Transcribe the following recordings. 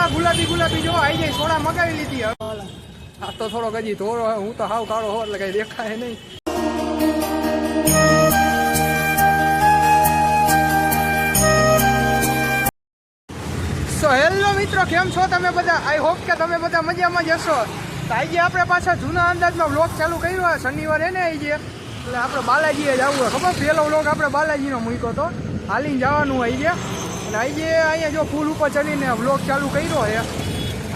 આ ગુલાબી ગુલાબી જો આવી જાય સોડા મગાવી લીધી આ તો થોડોક હજી ધોરો હું તો હાવ કાળો હો એટલે કઈ દેખાય નહીં. સો હેલો મિત્રો કેમ છો તમે બધા? આઈ હોપ કે તમે બધા મજામાં જ હશો. તો આજે આપણે પાછા જૂના અંદાજમાં વ્લોગ ચાલુ કર્યો શનિવારે ને આજે. એટલે આપણે બાલાજીએ જવું હોય ખબર? પહેલો વ્લોગ આપણે બાલાજીનો મૂક્યો હતો. હાલીને જવાનું આવી આજે અને આજે અહીંયા જો પુલ ઉપર ચડીને વ્લોગ ચાલુ કર્યો છે.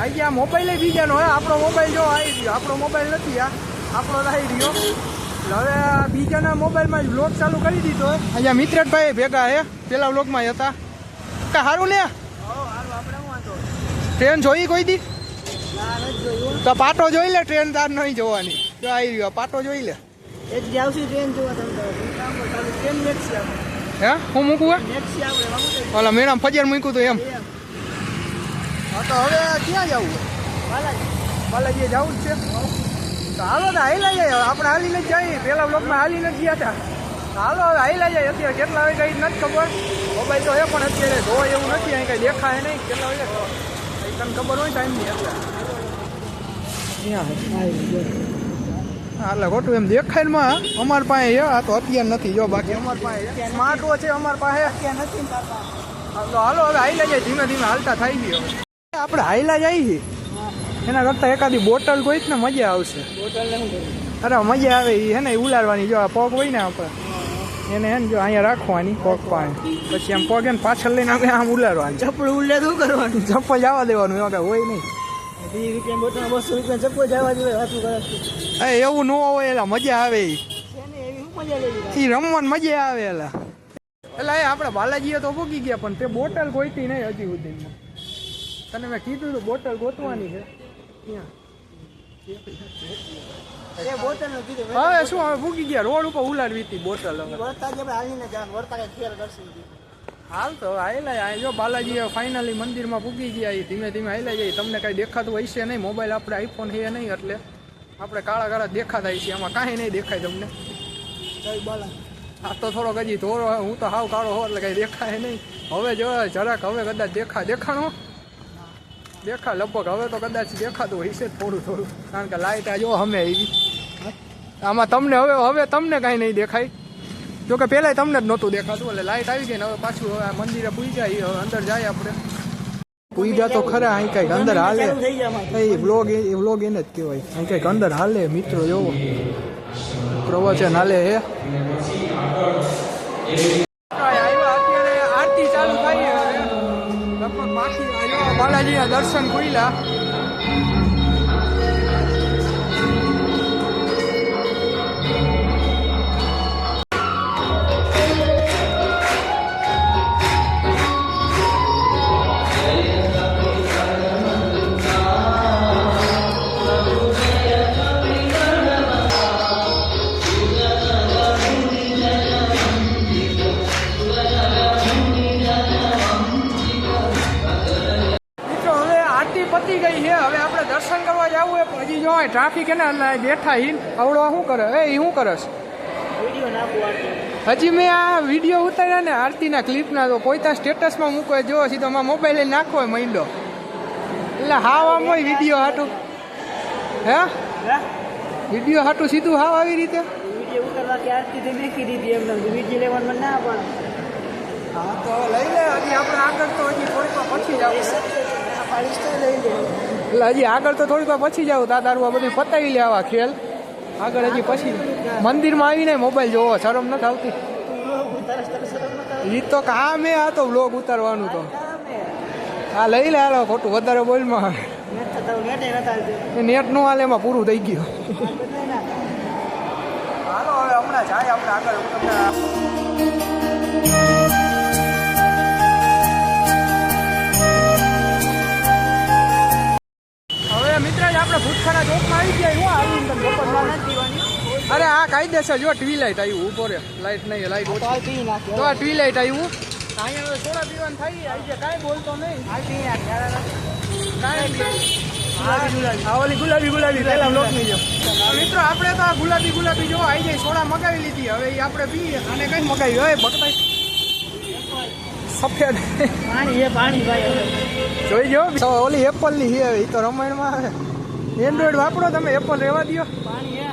આજે આ મોબાઈલ બીજાનો હે આપણો મોબાઈલ જો આવી ગયો આપણો મોબાઈલ નથી આ આપણો આવી રહ્યો. હવે આ બીજાના મોબાઈલમાં વ્લોગ ચાલુ કરી દીધો અહીંયા મિત્રભાઈ ભેગા હે પેલા વ્લોગમાં હતા. કે સારું ને ટ્રેન જોઈ કોઈ દી? તો પાટો જોઈ લે ટ્રેન તાર નહીં જોવાની. જો આવી ગયો પાટો જોઈ લે. એક જે આવશે ટ્રેન જોવા તમે ટ્રેન આપણે હે? હું મૂકું હે? ઓલા મેડમ ફજર મૂક્યું તો એમ. તો એમ. હા તો હવે ક્યાં જવું બાલાજી. જવું જ છે. તો હાલો તો હાઈલા જાય આપણે હાલીને જ જઈએ પેલા બ્લોકમાં હાલીને જ ગયા હતા. હાલો હવે હાઈલા જાય અત્યારે કેટલા વાગે કઈ નથી ખબર. મોબાઈલ તો એ પણ અત્યારે ધોય એવું નથી. અહીં કઈ દેખાય નહીં. કેટલા વાગે કઈ તને ખબર હોય ટાઈમની અત્યારે. એટલે ખોટું એમ દેખાયમાં. અમાર પાસે છે આ તો અત્યારે નથી જો બાકી અમાર પાસે સ્માર્ટ વોચ છે અમાર પાસે. અત્યારે નથી હાલો હવે હાઈલા જાય ધીમે ધીમે હાલતા થઈ ગયો આપણે હાઈલા જઈએ એના કરતા એકાદી બોટલ કોઈ ને મજા આવશે. અરે મજા આવે એ હે ને ઉલાડવાની જો આ પગ હોય ને આપણે એને હે ને જો અહીંયા રાખવાની પગ પાણી. પછી આમ પગ એને પાછળ લઈને આપણે આમ ઉલાડવાની ચપડું ઉલ્લે શું કરવાનું? ચપ્પલ જવા દેવાનું એવા કઈ હોય નહીં. બસો રૂપિયા ચપ્પલ જવા દેવાય વાતું કરે એ એવું ન હોય એટલે મજા આવે ઈ. રમવાની મજા આવે એલા એટલે એ આપણે બાલાજીએ તો ભૂગી ગયા પણ તે બોટલ ગોઈતી નહીં હજી સુધીમાં. તને મેં કીધું હતું બોટલ ગોતવાની છે. એ હવે શું હવે ભૂગી ગયા? રોડ ઉપર ઉલાડવી હતી બોટલ હવે. હાલ તો આયલા આ જો બાલાજી ફાઇનલી મંદિરમાં પૂગી ગયા એ ધીમે ધીમે આયલા જાય. તમને કાંઈ દેખાતું હશે નહીં? મોબાઈલ આપણે આઈફોન છે નહીં એટલે. આપણે કાળા કાળા દેખાતા છે એમાં કાંઈ નહીં દેખાય તમને. આ તો થોડોક હજી ધોરો હું તો હાવ કાળો હો એટલે કાંઈ દેખાય નહીં. હવે જો જરાક હવે કદાચ દેખા દેખાણો? દેખા લગભગ હવે તો કદાચ દેખાતું હોય છે થોડું થોડું કારણ કે લાઇટ આ જો અમે આવી. આમાં તમને હવે હવે તમને કાંઈ નહીં દેખાય. જો કે પહેલાં તમને જ નહોતું દેખાતું એટલે લાઇટ આવી ગઈ ને હવે પાછું હવે આ મંદિરે પૂઈ જાય અંદર જાય આપણે. પૂજા તો ખરા અહીં કંઈક અંદર હાલે. એ વ્લોગ એ વ્લોગ એને જ કહેવાય. અહીં કંઈક અંદર હાલે મિત્રો જોવો પ્રવચન હાલે હે. અત્યારે આરતી ચાલુ થઈ હવે. લગભગ બાકી બાલાજીના દર્શન ખુલ્યા જો ટ્રાફિક એને બેઠા હિન આવડો શું કરે? એ શું કરે વીડિયો નાખું હજી મેં આ વીડિયો ઉતાર્યા ને આરતીના ક્લિપના તો પોઈતા સ્ટેટસમાં મૂકો જો સીધો માં મોબાઈલ લઈને નાખો હોય માંડો એટલે હાવ આમ હોય વીડિયો હાટું. હે? વીડિયો હાટું સીધું હાવ આવી રીતે? હા તો લઈ લે હજી આપણે આગળ તો હજી થોડીક પછી પાડીશ તો લઈ લે. એટલે હજી આગળ તો થોડીક વાર પછી જાવ તારું આ બધું પતાવી લેવા ખેલ. આગળ હજી પછી મંદિરમાં આવીને મોબાઈલ જોવો, શરમ નથી આવતી. ઈ તો કામે હતો તો વ્લોગ ઉતારવાનું તો. હા, લઈ લે હાલો ખોટું, વધારે બોલમાં નેટ નો હાલે, એમાં પૂરું થઈ ગયું. હાલો, હવે હમણાં જાય, આપણે આગળ અરે આ કાયદેસર જો ટ્વી લાઈટ આવ્યું ઊભો રે લાઈટ નહીં લાઈટ તો આ ટ્વી લાઈટ આવ્યું અહીંયા હવે સોડા પીવાનું થાય આવી જાય કાંઈ બોલતો નહીં. ગુલાબી ગુલાબી. પેલા ની જો મિત્રો આપણે તો આ ગુલાબી ગુલાબી જો આવી જાય સોડા મગાવી લીધી. હવે એ આપણે પીએ. અને કઈ મગાવી? હોય ભગતાઈ સફેદ. પાણી એ પાણી ભાઈ જોઈ જો ઓલી એપલની છે એ તો રમાયણમાં આવે. એન્ડ્રોઈડ વાપરો તમે એપલ રહેવા દો પાણી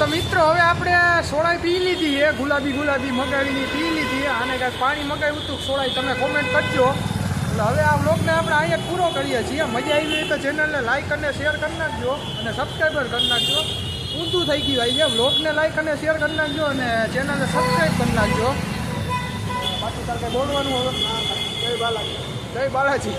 તો મિત્રો, હવે આપણે સોડાઈ પી લીધી છે. ગુલાબી ગુલાબી મગાવીની પી લીધી આને કાંઈક પાણી મગાવ્યું હતું. સોડાઈ તમે કોમેન્ટ કરજો. એટલે હવે આ બ્લોગને આપણે અહીંયા પૂરો કરીએ છીએ. મજા આવી હોય તો ચેનલને લાઈક અને શેર કરી નાખજો અને સબસ્ક્રાઈબર કરી નાખજો. ઊંધું થઈ ગયું આવી ગયા બ્લોગને લાઈક અને શેર કરી નાખજો અને ચેનલને સબસ્ક્રાઈબ કરી નાખજો. બાકી તારે દોડવાનું હવે? જય બાલાજી. જય બાલાજી.